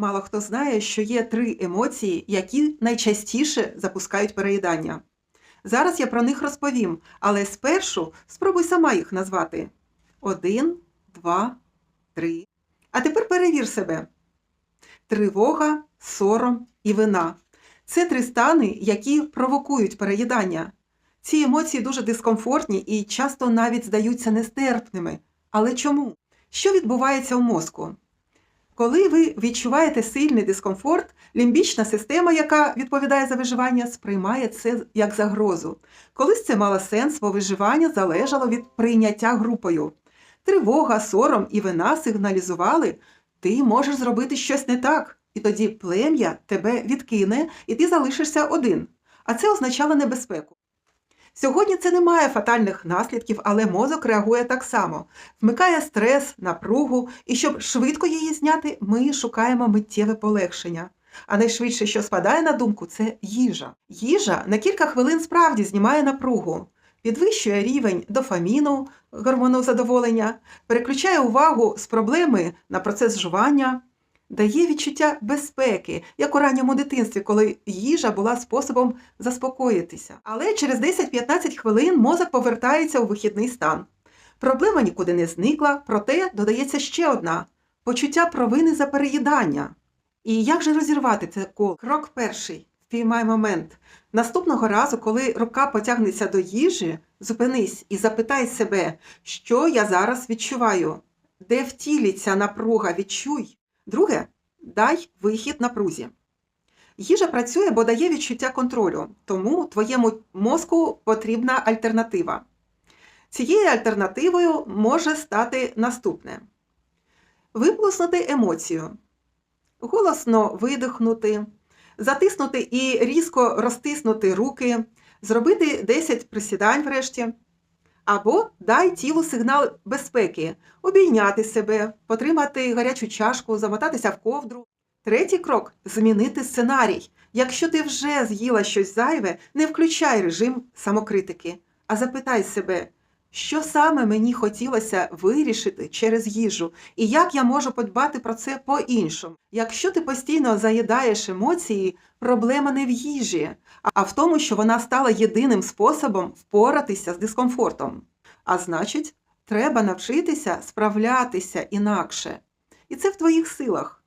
Мало хто знає, що є три емоції, які найчастіше запускають переїдання. Зараз я про них розповім, але спершу спробуй сама їх назвати. Один, два, три. А тепер перевір себе. Тривога, сором і вина. Це три стани, які провокують переїдання. Ці емоції дуже дискомфортні і часто навіть здаються нестерпними. Але чому? Що відбувається у мозку? Коли ви відчуваєте сильний дискомфорт, лімбічна система, яка відповідає за виживання, сприймає це як загрозу. Колись це мало сенс, бо виживання залежало від прийняття групою. Тривога, сором і вина сигналізували, ти можеш зробити щось не так, і тоді плем'я тебе відкине, і ти залишишся один. А це означало небезпеку. Сьогодні це не має фатальних наслідків, але мозок реагує так само, вмикає стрес, напругу, і щоб швидко її зняти, ми шукаємо миттєве полегшення. А найшвидше, що спадає на думку, це їжа. Їжа на кілька хвилин справді знімає напругу, підвищує рівень дофаміну, гормону задоволення, переключає увагу з проблеми на процес жування, дає відчуття безпеки, як у ранньому дитинстві, коли їжа була способом заспокоїтися. Але через 10-15 хвилин мозок повертається у вихідний стан. Проблема нікуди не зникла, проте додається ще одна почуття провини за переїдання. І як же розірвати це коло? Крок перший. Впіймай момент. Наступного разу, коли рука потягнеться до їжі, зупинись і запитай себе, що я зараз відчуваю, де в тілі ця напруга відчуй. Друге, дай вихід напрузі. Їжа працює, бо дає відчуття контролю, тому твоєму мозку потрібна альтернатива. Цією альтернативою може стати наступне: виплеснути емоцію, голосно видихнути, затиснути і різко розтиснути руки, зробити 10 присідань врешті. Або дай тілу сигнал безпеки, обійняти себе, потримати гарячу чашку, замотатися в ковдру. Третій крок змінити сценарій. Якщо ти вже з'їла щось зайве, не включай режим самокритики, а запитай себе, що саме мені хотілося вирішити через їжу, і як я можу подбати про це по-іншому. Якщо ти постійно заїдаєш емоції, проблема не в їжі, а в тому, що вона стала єдиним способом впоратися з дискомфортом. А значить, треба навчитися справлятися інакше. І це в твоїх силах.